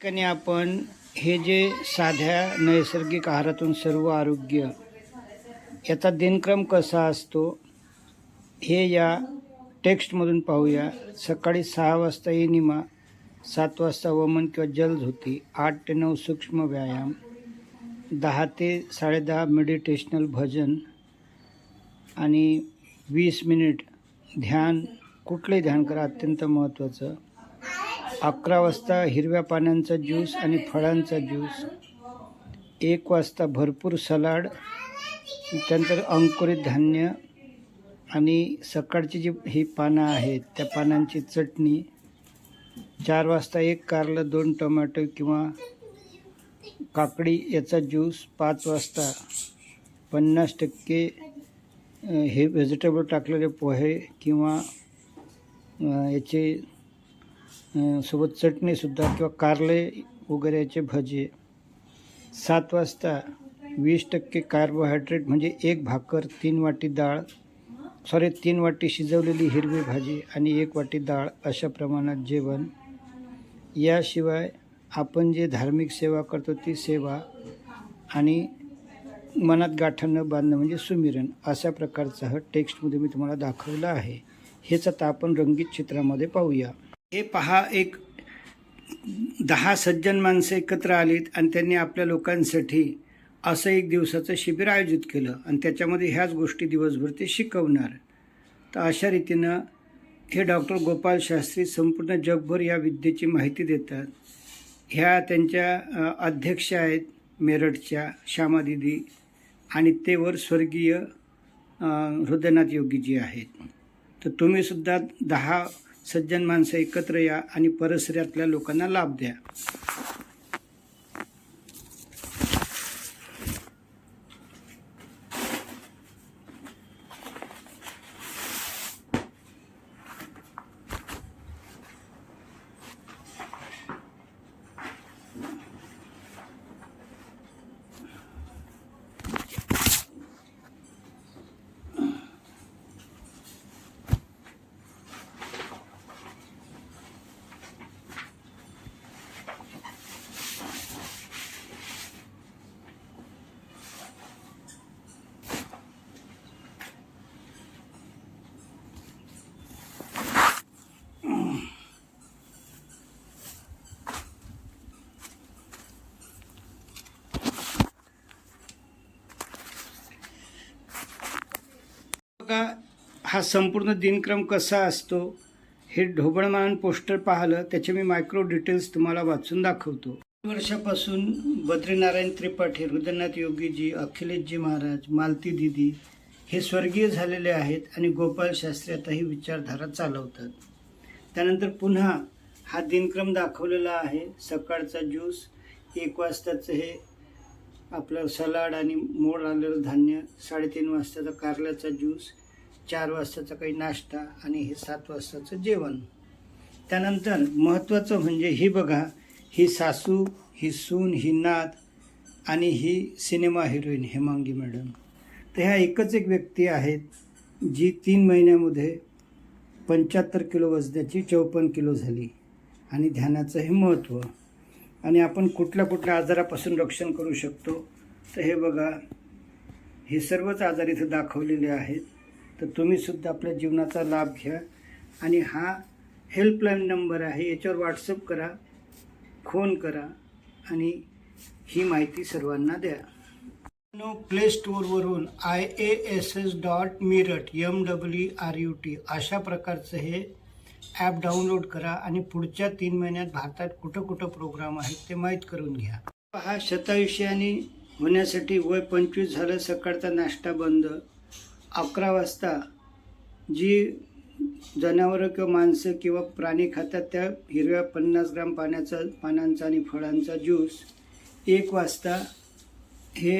ठिकाणी आपण हे जे साध्या नैसर्गिक आहारातून सर्व आरोग्य याचा दिनक्रम कसा असतो हे या टेक्स्टमधून पाहूया. सकाळी सहा वाजता एनिमा सात वाजता वमन किंवा जलधोती आठ ते नऊ सूक्ष्म व्यायाम दहा ते साडेदहा मेडिटेशनल भजन आणि वीस मिनिट ध्यान कुठलंही ध्यान करा अत्यंत महत्त्वाचं. अकरा वाजता हिरव्या पानांचा ज्यूस आणि फळांचा ज्यूस. एक वाजता भरपूर सलाड त्यानंतर अंकुरित धान्य आणि सकाळची जी ही पानं आहेत त्या पानांची चटणी. चार वाजता एक कारलं दोन टोमॅटो किंवा काकडी याचा ज्यूस. पाच वाजता पन्नास टक्के हे व्हेजिटेबल टाकलेले पोहे किंवा याचे सोबत चटणीसुद्धा किंवा कारले वगैरे याचे भजे. सात वाजता वीस टक्के कार्बोहायड्रेट म्हणजे एक भाकर तीन वाटी डाळ सॉरी तीन वाटी शिजवलेली हिरवी भाजी आणि एक वाटी डाळ अशा प्रमाणात जेवण. याशिवाय आपण जे धार्मिक सेवा करतो ती सेवा आणि मनात गाठणं न बांधणं म्हणजे सुमिरण अशा प्रकारचा हा टेक्स्टमध्ये मी तुम्हाला दाखवलं आहे. हेच आता आपण रंगीत चित्रामध्ये पाहूया. हे पहा एक दहा सज्जन माणसं एकत्र आलीत आणि त्यांनी आपल्या लोकांसाठी असं एक दिवसाचं शिबिर आयोजित केलं आणि त्याच्यामध्ये ह्याच गोष्टी दिवसभर ते शिकवणार. तर अशा रीतीनं हे डॉक्टर गोपाल शास्त्री संपूर्ण जगभर या विद्येची माहिती देतात. ह्या त्यांच्या अध्यक्ष आहेत मेरठच्या श्यामादिदी आणि ते वर स्वर्गीय हृदयनाथ योगीजी आहेत. तर तुम्हीसुद्धा दहा सज्जन माणसं एकत्र या आणि परसऱ्यातल्या लोकांना लाभ द्या. बघा हा संपूर्ण दिनक्रम कसा असतो हे ढोबळमान पोस्टर पाहिलं त्याचे मी मायक्रो डिटेल्स तुम्हाला वाचून दाखवतो. वर्षापासून बद्रीनारायण त्रिपाठी हृदयनाथ योगीजी अखिलेशजी महाराज मालती दिदी हे स्वर्गीय झालेले आहेत आणि गोपाल शास्त्री आता ही विचारधारा चालवतात. त्यानंतर पुन्हा हा दिनक्रम दाखवलेला आहे सकाळचा ज्यूस एक वाजताचं हे आपलं सलाड आणि मोड आलेलं धान्य साडेतीन वाजताचा कारल्याचा ज्यूस चार वाजताचा काही नाश्ता आणि हे सात वाजताचं जेवण. त्यानंतर महत्त्वाचं म्हणजे ही बघा ही सासू ही सून ही नात आणि ही सिनेमा हिरोईन हेमांगी मॅडम. तर ह्या एकच एक व्यक्ती आहेत जी तीन महिन्यामध्ये पंच्याहत्तर किलो वजनाची चौपन्न किलो झाली. आणि ध्यानाचं हे महत्त्व. आणि आपण कुठल्या कुठल्या आजारापासून रक्षण करू शकतो तर हे बघा हे सर्वच आजार इथं दाखवलेले आहेत. तर तुम्हीसुद्धा आपल्या जीवनाचा लाभ घ्या. आणि हा हेल्पलाईन नंबर आहे याच्यावर व्हॉट्सअप करा फोन करा आणि ही माहिती सर्वांना द्या. नो play स्टोअरवरून I A S S dot muriate M W R U T अशा प्रकारचं हे ॲप डाउनलोड करा आणि पुढच्या तीन महिन्यात भारतात कुठं कुठं प्रोग्राम आहेत ते माहीत करून घ्या. हा शतायुष्यानी होण्यासाठी वय पंचवीस झालं सकाळचा नाश्ता बंद. अकरा वाजता जी जनावरं किंवा माणसं किंवा प्राणी खातात त्या हिरव्या पन्नास ग्राम पाण्याचा पानांचा आणि फळांचा ज्यूस एक वाजता हे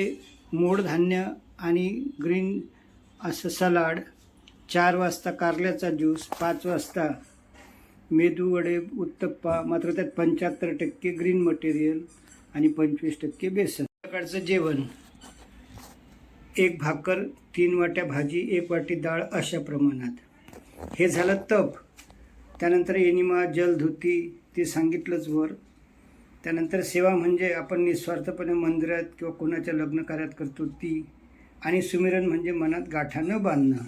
मोडधान्य आणि ग्रीन असं सलाड चार वाजता कारल्याचा ज्यूस पाच वाजता मेदूवडे उत्तप्पा मात्र त्यात पंच्याहत्तर टक्के ग्रीन मटेरियल आणि पंचवीस टक्के बेसन. सकाळचं जेवण. एक भाकर तीन वाट्या भाजी एक वाटी डाळ अशा प्रमाणात. हे झालं तप. त्यानंतर एनिमा जलधुती ते सांगितलंच वर. त्यानंतर सेवा म्हणजे आपण निस्वार्थपणे मंदिरात किंवा कोणाच्या लग्न कार्यात करतो ती. आणि सुमिरन म्हणजे मनात गाठा न बांधणं.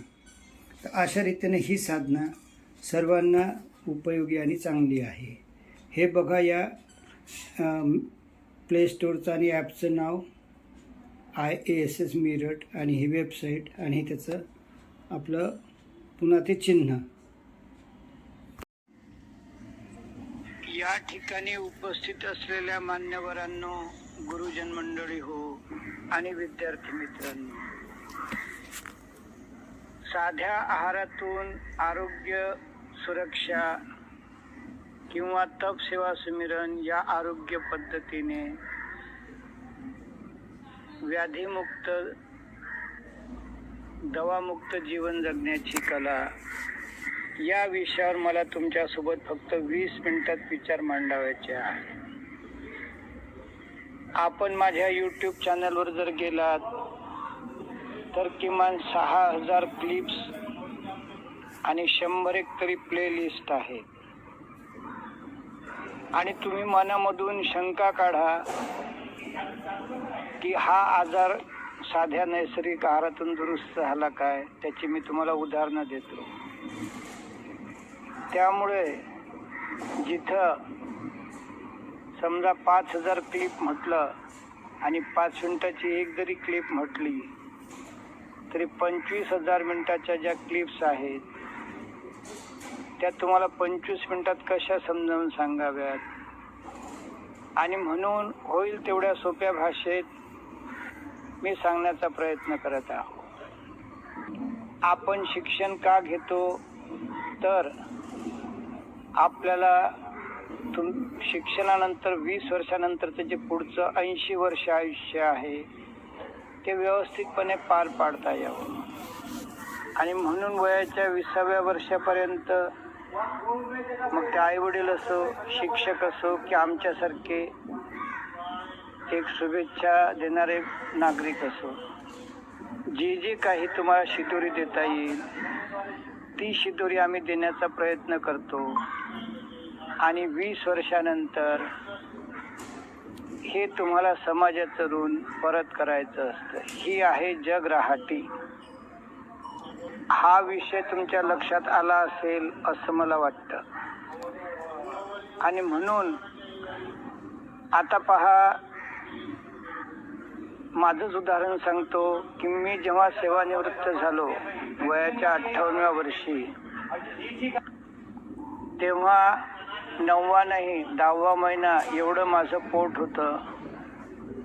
तर अशा रीतीने ही साधना सर्वांना उपयोगी आणि चांगली आहे. हे बघा या प्ले स्टोअरचं आणि ॲपचं नाव I A S S merit आणि ही वेबसाईट आणि त्याचं आपलं पुन्हा ते चिन्ह. या ठिकाणी उपस्थित असलेल्या मान्यवरांनो गुरुजन मंडळी हो आणि विद्यार्थी मित्रांनो साध्या आहारातून आरोग्य सुरक्षा किंवा तप सेवा सुमिरन या आरोग्य पद्धतीने व्याधीमुक्त दवामुक्त जीवन जगण्याची कला या विषयावर मला तुमच्यासोबत फक्त वीस मिनिटात विचार मांडावायचे आहे आपण माझ्या यूट्यूब चॅनलवर जर गेलात तर किमान सहा हजार क्लिप्स आणि शंभर एक तरी प्लेलिस्ट आहे. आणि तुम्ही मनामधून शंका काढा की हा आजार साध्या नैसर्गिक आहारातून दुरुस्त झाला काय त्याची मी तुम्हाला उदाहरणं देतो. त्यामुळे जिथं समजा पाच हजार क्लिप म्हटलं आणि पाच मिनिटाची एक जरी क्लिप म्हटली तरी पंचवीस हजार मिनिटाच्या ज्या क्लिप्स आहेत त्या तुम्हाला पंचवीस मिनिटात कशा समजावून सांगाव्यात? आणि म्हणून होईल तेवढ्या सोप्या भाषेत मी सांगण्याचा प्रयत्न करत आहोत आपण शिक्षण का घेतो? तर आपल्याला तुम शिक्षणानंतर वीस वर्षानंतरचं जे पुढचं ऐंशी वर्ष आयुष्य आहे ते व्यवस्थितपणे पार पाडता यावं. आणि म्हणून वयाच्या विसाव्या वर्षापर्यंत मग ते आईवडील असो शिक्षक असो की आमच्यासारखे एक शुभेच्छा देणारे नागरिक असो जे जे काही तुम्हाला शिदोरी देता येईल ती शिदोरी आम्ही देण्याचा प्रयत्न करतो. आणि वीस वर्षानंतर हे तुम्हाला समाजाचं ऋण परत करायचं असतं. ही आहे जग राहाटी. हा विषय तुमच्या लक्षात आला असेल असं मला वाटतं. आणि म्हणून आता पहा माझंच उदाहरण सांगतो की मी जेव्हा सेवानिवृत्त झालो वयाच्या अठ्ठावन्नव्या वर्षी तेव्हा नववा नाही दहावा महिना एवढं माझं पोट होतं.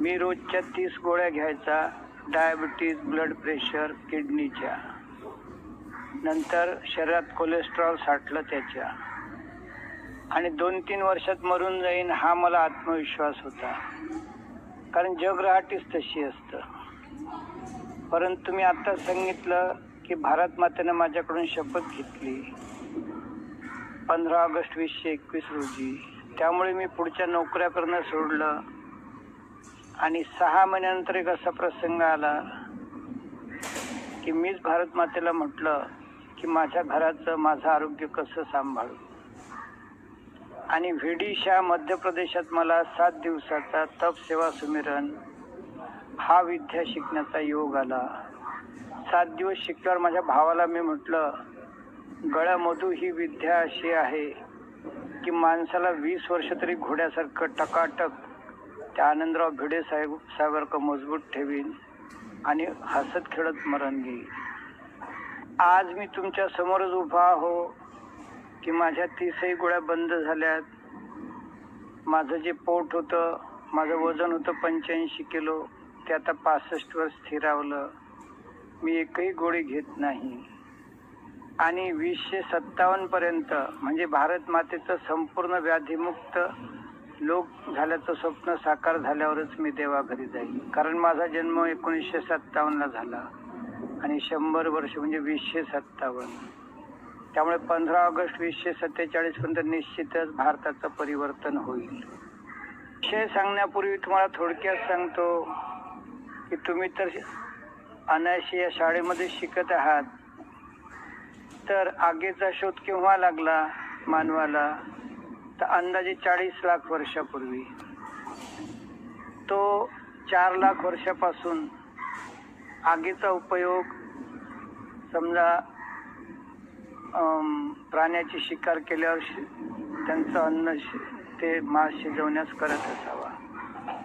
मी रोजच्या तीस गोळ्या घ्यायचा डायबिटीज ब्लड प्रेशर किडनीच्या. नंतर शरीरात कोलेस्ट्रॉल साठलं त्याच्या. आणि दोन तीन वर्षात मरून जाईन हा मला आत्मविश्वास होता. कारण जगराहाटीच तशी असतं. परंतु मी आत्ता सांगितलं की भारत मातेनं माझ्याकडून शपथ घेतली. पंधरा ऑगस्ट वीसशे एकवीस रोजी. त्यामुळे मी पुढच्या नोकऱ्या करणं सोडलं. आणि सहा महिन्यानंतर एक असा प्रसंग आला की मीच भारत मातेला म्हटलं की माझ्या घराचं माझं आरोग्य कसं सांभाळू? आणि व्हिडीशा मध्य प्रदेशात मला सात दिवसाचा तप सेवा सुमिरन हा विद्या शिकण्याचा योग आला. सात दिवस शिकल्यावर माझ्या भावाला मी म्हटलं गळ्यामधू ही विद्या अशी आहे की माणसाला वीस वर्ष तरी घोड्यासारखं टकाटक त्या आनंदराव भिडे साहेब साहेबारखं मजबूत ठेवीन आणि हसत खेळत मरण घेईल आज मी तुमच्या समोरच उभा आहो की माझ्या तीसही गोळ्या बंद झाल्यात. माझं जे पोट होतं माझं वजन होतं पंच्याऐंशी किलो ते आता पासष्टवर स्थिरावलं. मी एकही गोळी घेत नाही. आणि वीसशे सत्तावन्नपर्यंत म्हणजे भारत मातेचं संपूर्ण व्याधीमुक्त लोक झाल्याचं स्वप्न साकार झाल्यावरच मी देवाघरी जाईल कारण माझा जन्म एकोणीसशे सत्तावन्नला झाला. आणि शंभर वर्ष म्हणजे वीसशे सत्तावन्न. त्यामुळे पंधरा ऑगस्ट वीसशे सत्तेचाळीस पर्यंत निश्चितच भारताचं परिवर्तन होईल. विषय सांगण्यापूर्वी तुम्हाला थोडक्यात सांगतो की तुम्ही तर अनायशी या शाळेमध्ये शिकत आहात. तर आगीचा शोध केव्हा लागला मानवाला? तर अंदाजे चाळीस लाख वर्षापूर्वी. तो चार लाख वर्षापासून आगीचा उपयोग समजा प्राण्याची शिकार केल्यावर शि- त्यांचं अन्न ते मांस शिजवण्यास करत असावा.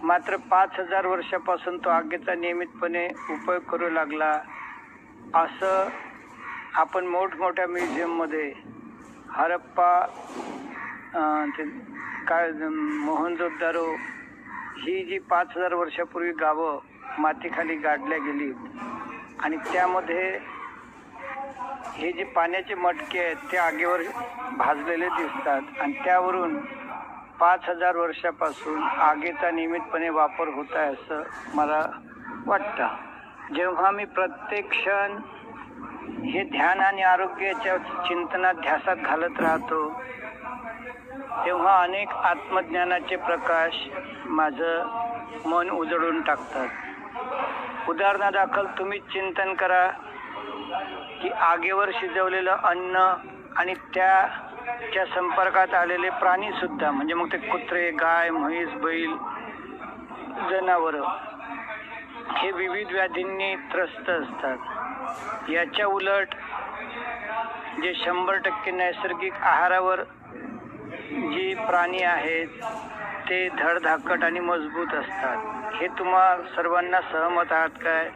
मात्र पाच हजार वर्षापासून तो आगीचा नियमितपणे उपयोग करू लागला असं आपण मोठमोठ्या म्युझियममध्ये हरप्पा ते काय मोहनजोदारो ही जी पाच हजार वर्षापूर्वी गावं मातीखाली गाडल्या गेली. आणि त्यामध्ये हे जे पाण्याचे मटके आहेत ते आगीवर भाजलेले दिसतात. आणि त्यावरून पाच हजार वर्षापासून आगीचा नियमितपणे वापर होत आहे असं मला वाटतं. जेव्हा मी प्रत्येक क्षण हे ध्यान आणि आरोग्याच्या चिंतनात ध्यासात घालत राहतो तेव्हा अनेक आत्मज्ञानाचे प्रकाश माझं मन उजळून टाकतात. उदाहरणादाखल तुम्ही चिंतन करा की आगेवर शिजवलेलं अन्न आणि त्याच्या संपर्कात आलेले प्राणी सुद्धा म्हणजे मग ते कुत्रे गाय म्हैस बैल जनावरं हे विविध व्याधींनी त्रस्त असतात. याच्या उलट जे शंभर टक्के नैसर्गिक आहारावर जी प्राणी आहेत ते धडधाकट आणि मजबूत असतात. हे तुम्हा सर्वांना सहमत आहात काय?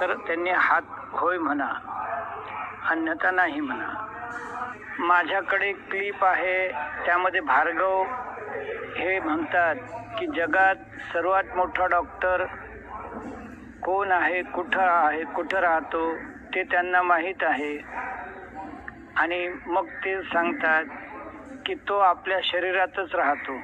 तर त्यांनी हात होय म्हणा अन्यथा नाही म्हणा. माझ्याकडे एक क्लिप आहे त्यामध्ये भार्गव हे म्हणतात की जगात सर्वात मोठा डॉक्टर कोण आहे कुठं आहे कुठं राहतो ते त्यांना माहीत आहे. आणि मग ते सांगतात की तो आपल्या शरीरातच राहतो.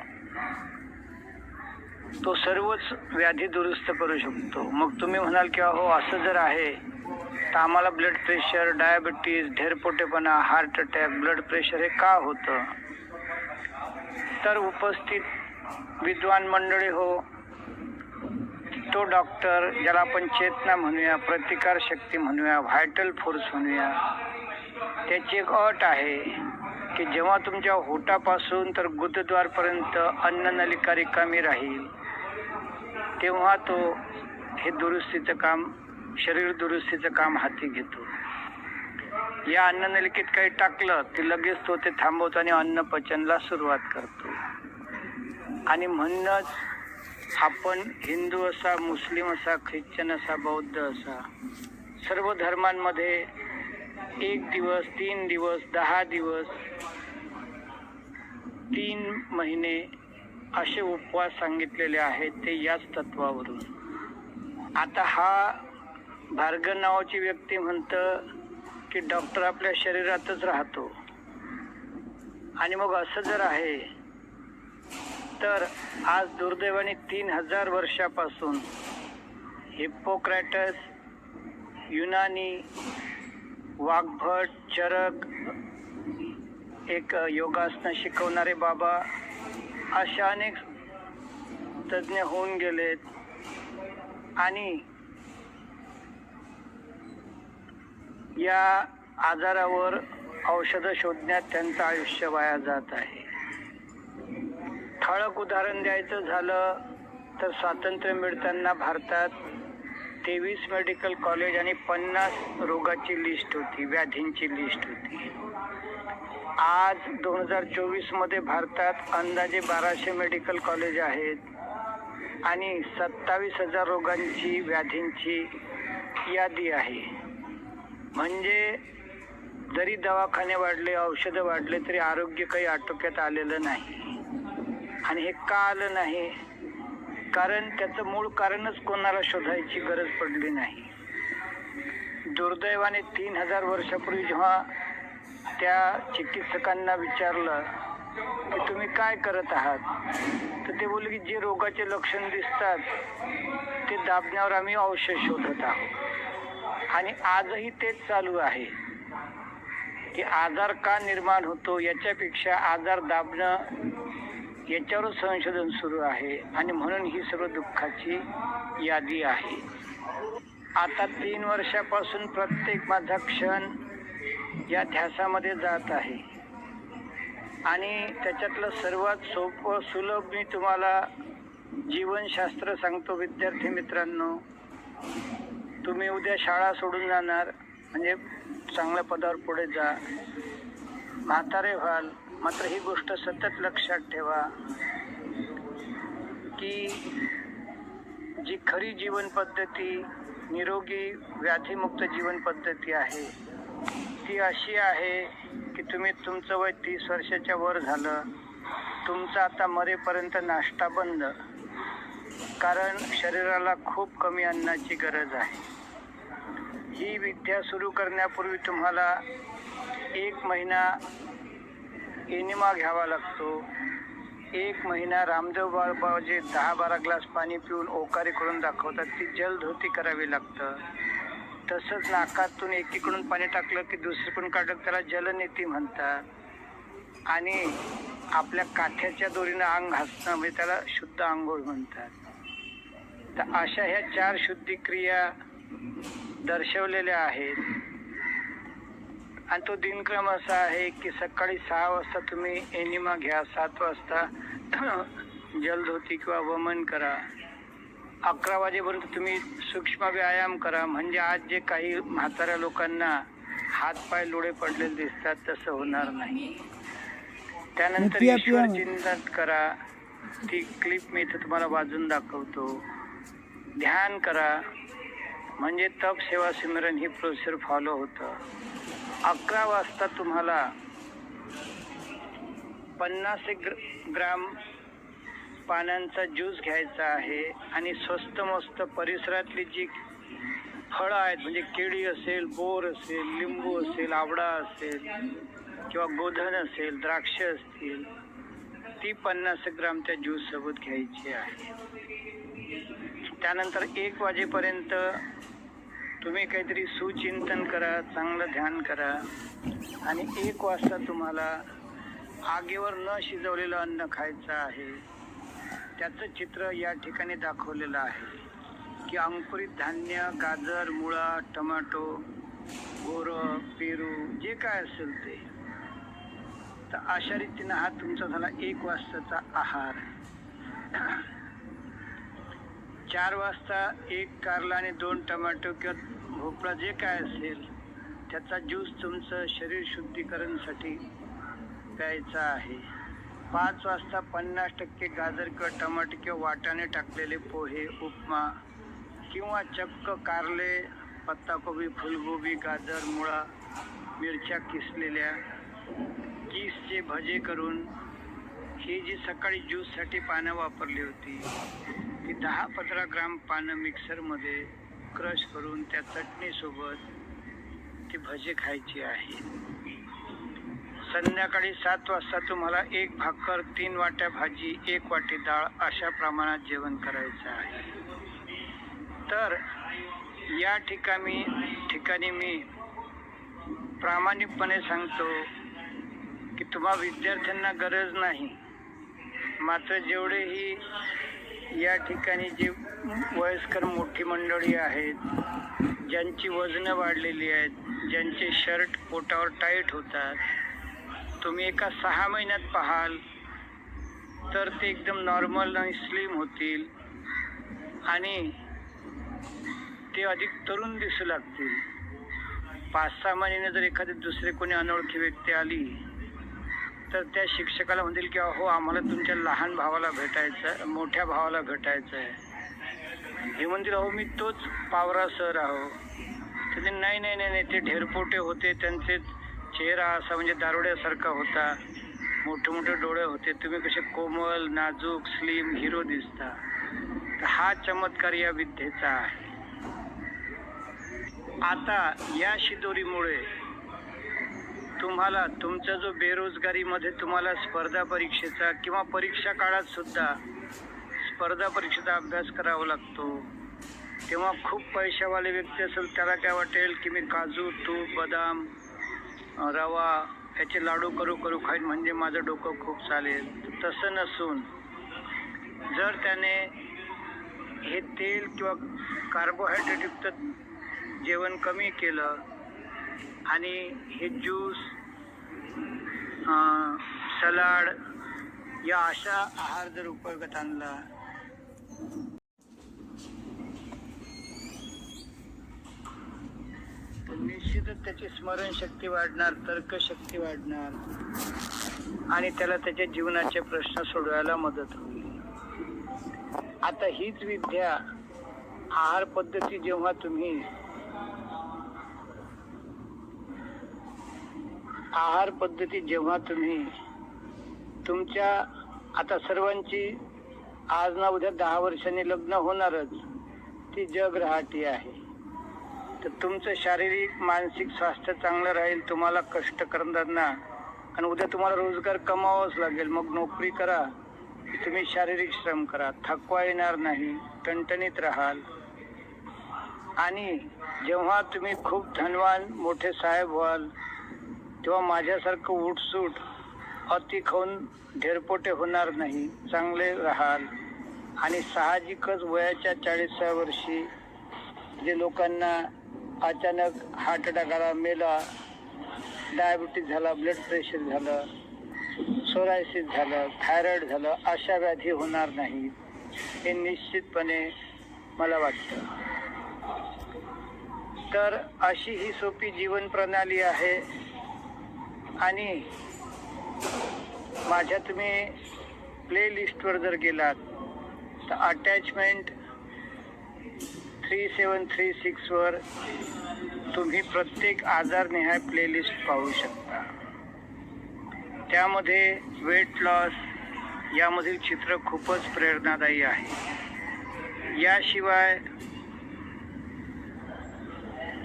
तो सर्वच व्याधी दुरुस्त करू शकतो. मग तुम्ही म्हणाल की अहो असं जर आहे तर आम्हाला ब्लड प्रेशर डायबिटीज ढेरपोटेपणा हार्ट अटॅक ब्लड प्रेशर हे का होतं? तर उपस्थित विद्वान मंडळी हो तो डॉक्टर ज्याला आपण चेतना म्हणूया प्रतिकार शक्ती म्हणूया व्हायटल फोर्स म्हणूया त्याची एक अट आहे की जेव्हा तुमच्या होटापासून तर गुदद्वारपर्यंत अन्ननलिका रिकामी राहील तेव्हा तो हे दुरुस्तीचं काम शरीर दुरुस्तीचं काम हाती घेतो. या अन्ननलिकेत काही टाकलं की लगेच तो ते थांबवतो आणि अन्न पचनला सुरुवात करतो. आणि म्हणूनच आपण हिंदू असा मुस्लिम असा ख्रिश्चन असा बौद्ध असा सर्व धर्मांमध्ये एक दिवस तीन दिवस दहा दिवस तीन महिने असे उपवास सांगितलेले आहेत ते याच तत्वावरून. आता हा भार्गव नावाची व्यक्ती म्हणतं की डॉक्टर आपल्या शरीरातच राहतो. आणि मग असं जर आहे तर आज दुर्दैवाने तीन हजार वर्षापासून हिप्पोक्रॅटस युनानी वाघभट चरक एक योगासनं शिकवणारे बाबा अशा अनेक तज्ज्ञ होऊन गेलेत. आणि या आजारावर औषधं शोधण्यात त्यांचं आयुष्य वाया जात आहे. ठळक उदाहरण द्यायचं झालं तर स्वातंत्र्य मिळताना भारतात तेवीस मेडिकल कॉलेज आणि पन्नास रोगाची लिस्ट होती व्याधींची लिस्ट होती. आज दोन हजार चोवीसमध्ये भारतात अंदाजे बाराशे मेडिकल कॉलेज आहेत आणि सत्तावीस हजार रोगांची व्याधींची यादी आहे. म्हणजे जरी दवाखाने वाढले औषधं वाढले तरी आरोग्य काही आटोक्यात आलेलं नाही. आणि हे का आलं नाही? कारण त्याचं मूळ कारणच कोणाला शोधायची गरज पडली नाही. दुर्दैवाने तीन हजार वर्षापूर्वी जेव्हा त्या चिकित्सकांना विचारलं की तुम्ही काय करत आहात? तर ते बोलले की जे रोगाचे लक्षण दिसतात ते दाबण्यावर आम्ही औषध शोधत आहोत. आणि आजही तेच चालू आहे. की आजार का निर्माण होतो? याच्यापेक्षा आजार दाबणं याच्यावर संशोधन सुरू आहे आणि म्हणून ही सर्व दुःखाची यादी आहे. आता तीन वर्षापासून प्रत्येक माझा क्षण या ध्यासामध्ये जात आहे. आणि त्याच्यातलं सर्वात सोपं सुलभ मी तुम्हाला जीवनशास्त्र सांगतो विद्यार्थी मित्रांनो. तुम्ही उद्या शाळा सोडून जाणार म्हणजे चांगल्या पदावर पुढे जा. म्हातारे व्हाल मात्र ही गोष्ट सतत लक्षात ठेवा की जी खरी जीवन पद्धती निरोगी व्याधीमुक्त जीवन पद्धती आहे ती अशी आहे की तुम्ही तुमचं वय तीस वर्षाच्या वर झालं तुमचा आता मरेपर्यंत नाश्ता बंद कारण शरीराला खूप कमी अन्नाची गरज आहे. ही विद्या सुरू करण्यापूर्वी तुम्हाला एक महिना एनिमा घ्यावा लागतो. एक महिना रामदेव बाबा जे दहा बारा ग्लास पाणी पिऊन ओकारी करून दाखवतात. ती जलधोती करावी लागतं. तसंच नाकातून एकीकडून पाणी टाकलं की दुसरीकडून काढलं त्याला जलनेती म्हणतात. आणि आपल्या काठ्याच्या दोरीनं अंग घासणं म्हणजे त्याला शुद्ध आंघोळ म्हणतात. तर अशा ह्या चार शुद्धी क्रिया दर्शवलेल्या आहेत. आणि तो दिनक्रम असा आहे की सकाळी सहा वाजता तुम्ही एनिमा घ्या सात वाजता जलधोती किंवा वमन करा. अकरा वाजेपर्यंत तुम्ही सूक्ष्म व्यायाम करा. म्हणजे आज जे काही म्हाताऱ्या लोकांना हातपाय लोळे पडलेले दिसतात तसं होणार नाही. त्यानंतर ईश्वर. चिंतन करा. ती क्लिप मी इथं तुम्हाला वाजून दाखवतो. ध्यान करा. म्हणजे तप सेवा सिमरन ही प्रोसिजर फॉलो होतं. अकरा वाजता तुम्हाला पन्नास एक ग्र- ग्राम पानांचा ज्यूस घ्यायचा आहे आणि स्वस्त मस्त परिसरातली जी फळं आहेत म्हणजे केळी असेल बोर असेल लिंबू असेल आवडा असेल किंवा गोधन असेल द्राक्ष असतील ती पन्नास ग्राम त्या ज्यूस सोबत घ्यायची आहे. त्यानंतर एक वाजेपर्यंत तुम्ही काहीतरी सुचिंतन करा चांगलं ध्यान करा. आणि एक वाजता तुम्हाला आगीवर न शिजवलेलं अन्न खायचं आहे. त्याचं चित्र या ठिकाणी दाखवलेलं आहे. की अंकुरित धान्य गाजर मुळा टमाटो बोरं पेरू जे काय असेल ते. तर अशा रीतीनं हा तुमचा झाला एक वाजताचा आहार. चार वाजता एक कारला आणि दोन टमाटो किंवा भोपळा जे काय असेल त्याचा ज्यूस तुमचं शरीर शुद्धीकरणसाठी प्यायचा आहे. पाच वाजता पन्नास टक्के गाजर किंवा टमाटे किंवा वाटाणे टाकलेले पोहे उपमा किंवा चक्क कारले पत्ताकोबी फुलगोबी गाजर मुळा मिरच्या किसलेल्या किसचे भजे करून ही जी सकाळी ज्यूससाठी पानं वापरली होती ती दहा पंधरा ग्राम पानं मिक्सरमध्ये क्रश करून त्या चटणीसोबत ती भजी खायची आहे. संध्याकाळी सात वाजता तुम्हाला एक भाकर तीन वाट्या भाजी एक वाटी डाळ अशा प्रमाणात जेवण करायचं आहे. तर या ठिकाणी ठिकाणी मी प्रामाणिकपणे सांगतो की तुम्हा विद्यार्थ्यांना गरज नाही. मात्र जेवढेही या ठिकाणी जे वयस्कर मोठी मंडळी आहेत ज्यांची वजनं वाढलेली आहेत ज्यांचे शर्ट पोटावर टाईट होतात तुम्ही एका सहा महिन्यात पाहाल तर ते एकदम नॉर्मल आणि स्लिम होतील आणि ते अधिक तरुण दिसू लागतील. पाच सहा महिन्याने जर एखादी दुसरे कोणी अनोळखी व्यक्ती आली तर त्या शिक्षकाला म्हणतील की अहो आम्हाला तुमच्या लहान भावाला भेटायचं मोठ्या भावाला भेटायचं आहे हे म्हणतील अहो मी तोच पावरा सर आहो. तर ते नाही नाही नाही नाही ते ढेरपोटे होते त्यांचे चेहरा असा म्हणजे दारोड्यासारखा होता. मोठे मोठे डोळे होते. तुम्ही कसे कोमल नाजूक स्लिम हिरो दिसता. तर हा चमत्कार या विद्येचा आहे. आता या शिदोरीमुळे तुम्हाला तुमचा जो बेरोजगारीमध्ये तुम्हाला स्पर्धा परीक्षेचा किंवा परीक्षा काळात सुद्धा स्पर्धा परीक्षेचा अभ्यास करावा लागतो. तेव्हा खूप पैशावाले व्यक्ती असेल त्याला काय वाटेल की मी काजू तूप बदाम रवा याचे लाडू करू करू खाईन म्हणजे माझं डोकं खूप चालेल. तसं नसून जर त्याने हे तेल किंवा कार्बोहायड्रेटयुक्त जेवण कमी केलं आणि हे ज्यूस सलाड या अशा आहार जर उपयोगात आणला. तर निश्चितच त्याची स्मरणशक्ती वाढणार तर्कशक्ती वाढणार. आणि त्याला त्याच्या जीवनाचे प्रश्न सोडवायला मदत होईल. आता हीच विद्या आहार पद्धती जेव्हा तुम्ही आहार पद्धती जेव्हा तुम्ही तुमच्या आता सर्वांची आज ना उद्या दहा वर्षांनी लग्न होणारच ती जग रहाटी आहे. तर तुमचं शारीरिक मानसिक स्वास्थ्य चांगलं राहील तुम्हाला कष्ट करताना आणि उद्या तुम्हाला रोजगार कमावाच लागेल मग नोकरी करा. तुम्ही शारीरिक श्रम करा थकवा येणार नाही टणटणीत राहाल. आणि जेव्हा तुम्ही खूप धनवान मोठे साहेब व्हाल किंवा माझ्यासारखं उठसूट अति खाऊन ढेरपोटे होणार नाही चांगले राहाल. आणि साहजिकच वयाच्या चाळीसव्या वर्षी जे लोकांना अचानक हार्ट अटॅक आला मेला डायबिटीज झाला ब्लड प्रेशर झालं सोरायसिस झालं थायरॉइड झालं अशा व्याधी होणार नाही हे निश्चितपणे मला वाटतं. तर अशी ही सोपी जीवन प्रणाली आहे. आणि माझ्या तुम्ही प्लेलिस्टवर जर गेलात तर अटॅचमेंट थ्री सेवन थ्री सिक्सवर तुम्ही प्रत्येक आजारनिहाय प्लेलिस्ट पाहू शकता. त्यामध्ये वेट लॉस यामधील चित्र खूपच प्रेरणादायी आहे. याशिवाय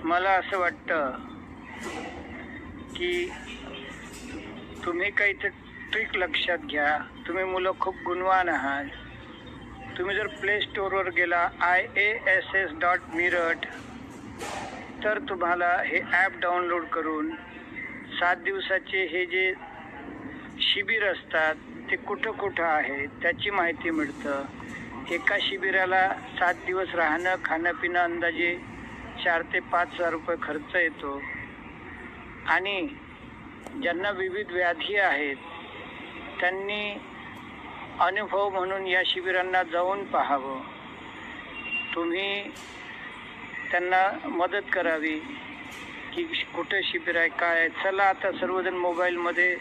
मला असं वाटतं की तुम्ही काही तर ट्रिक लक्षात घ्या. तुम्ही मुलं खूप गुणवान आहात. तुम्ही जर प्ले स्टोअरवर गेला I A S S dot muriate तर तुम्हाला हे ॲप डाउनलोड करून सात दिवसाचे हे जे शिबिर असतात ते कुठं कुठं आहे त्याची माहिती मिळतं. एका शिबिराला सात दिवस राहणं खाणं पिणं अंदाजे चार ते पाच हजार रुपये खर्च येतो. आणि ज्यांना विविध व्याधी आहेत त्यांनी अनुभव म्हणून या शिबिरांना जाऊन पाहावं. तुम्ही त्यांना मदत करावी की कुठं शिबिर आहे काय आहे. चला आता सर्वजण मोबाईलमध्ये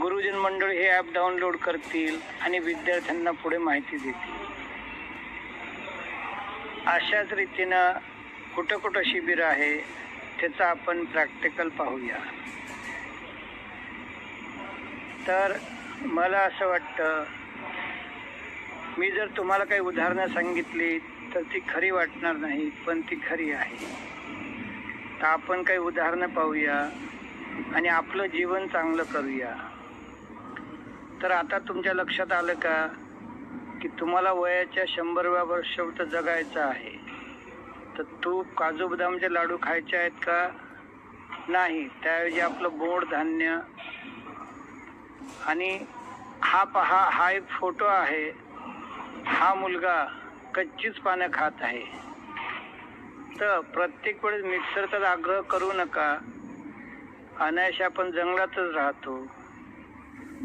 गुरुजन मंडळ हे ॲप डाउनलोड करतील आणि विद्यार्थ्यांना पुढे माहिती देतील. अशाच रीतीनं कुठं कुठं शिबिर आहे त्याचा आपण प्रॅक्टिकल पाहूया. तर मला असं वाटतं मी जर तुम्हाला काही उदाहरणं सांगितली तर ती खरी वाटणार नाही पण ती खरी आहे. तर आपण काही उदाहरणं पाहूया आणि आपलं जीवन चांगलं करूया. तर आता तुमच्या लक्षात आलं का की तुम्हाला वयाच्या शंभरव्या वर्ष जगायचं आहे. तर तूप काजू बदामचे लाडू खायचे आहेत का? नाही. त्याऐवजी आपलं गोड धान्य आणि हा पहा हा एक फोटो आहे. हा मुलगा कच्चीच पानं खात आहे. तर प्रत्येक वेळेस मिक्सरचा आग्रह करू नका. अनायश आपण जंगलातच राहतो.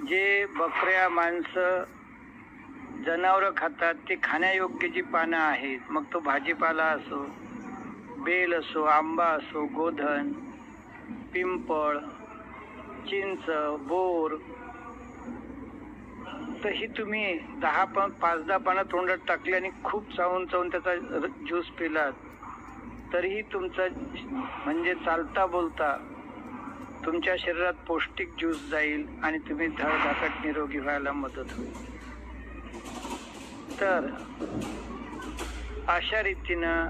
जे बकऱ्या माणसं जनावरं खातात ते खाण्यायोग्य जी पानं आहेत मग तो भाजीपाला असो बेल असो आंबा असो गोधन पिंपळ चिंच बोर तर तुम्ही दहा पण पाच दहा पानं तोंडात टाकली आणि खूप चावून चावून त्याचा ज्यूस पिलात तरीही तुमचा म्हणजे चालता बोलता तुमच्या शरीरात पौष्टिक ज्यूस जाईल आणि तुम्ही धडधाकट निरोगी व्हायला मदत होईल. तर अशा रीतीनं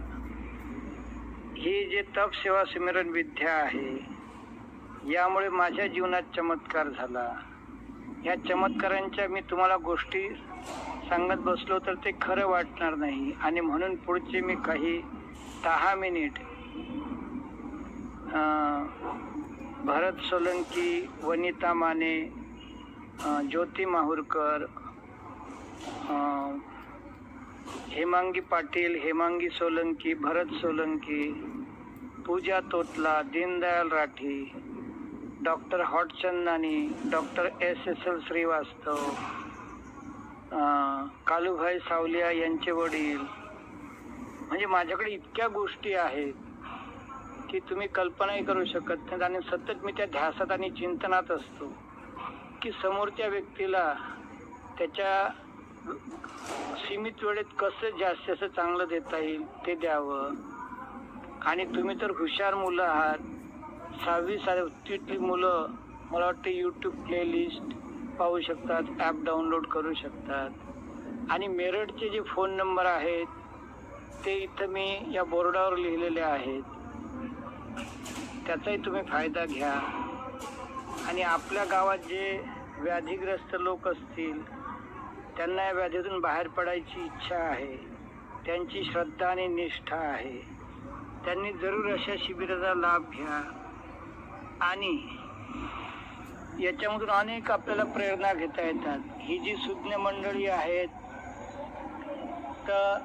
ही जे तप सेवा सुमिरन विद्या आहे यामुळे माझ्या जीवनात चमत्कार झाला. या चमत्कारांच्या मी तुम्हाला गोष्टी सांगत बसलो तर ते खरं वाटणार नाही. आणि म्हणून पुढचे मी काही दहा minute Bharat Solanki Vanita Mane Jyoti Mahurkar Hemangi Patil Hemangi Solanki Bharat Solanki Puja Totla Deendayal Rathi doctor Hotchandani doctor S S L Shrivastava Kalubhai Savaliya यांचे वडील. म्हणजे माझ्याकडे इतक्या गोष्टी आहेत की तुम्ही कल्पनाही करू शकत नाही आणि सतत मी त्या ध्यासात आणि चिंतनात असतो की समोरच्या व्यक्तीला त्याच्या सीमित वेळेत कसं जास्त असं चांगलं देता येईल ते द्यावं. आणि तुम्ही तर हुशार मुलं आहात. सहावी सातवीतली मुलं मला वाटतं यूट्यूब प्लेलिस्ट पाहू शकतात ॲप डाउनलोड करू शकतात. आणि मेरठचे जे फोन नंबर आहेत ते इथं मी या बोर्डावर लिहिलेले आहेत. त्याचाही तुम्ही फायदा घ्या. आणि आपल्या गावात जे व्याधीग्रस्त लोक असतील त्यांना या व्याधीतून बाहेर पडायची इच्छा आहे. त्यांची श्रद्धा आणि निष्ठा आहे. त्यांनी जरूर अशा शिबिराचा लाभ घ्या. आणि याच्यामधून अनेक आपल्याला प्रेरणा घेता येतात. ही जी सुज्ञ मंडळी आहेत तर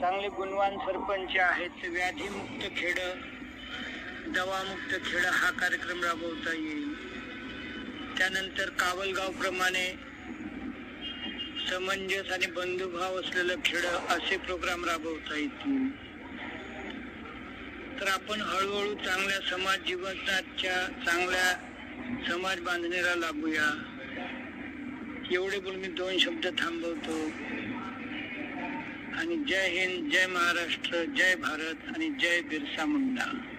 चांगले गुणवान सरपंच आहेत ते व्याधीमुक्त खेडं दवामुक्त खेडं हा कार्यक्रम राबवता येईल. त्यानंतर कावलगाव प्रमाणे समंजस आणि बंधुभाव असलेलं खेडं असे प्रोग्राम राबवता येतील. तर आपण हळूहळू चांगल्या समाज जीवनाच्या चांगल्या समाज बांधणीला लागूया. एवढे बोलून मी दोन शब्द थांबवतो. आणि जय हिंद जय महाराष्ट्र जय भारत आणि जय बिरसा मुंडा.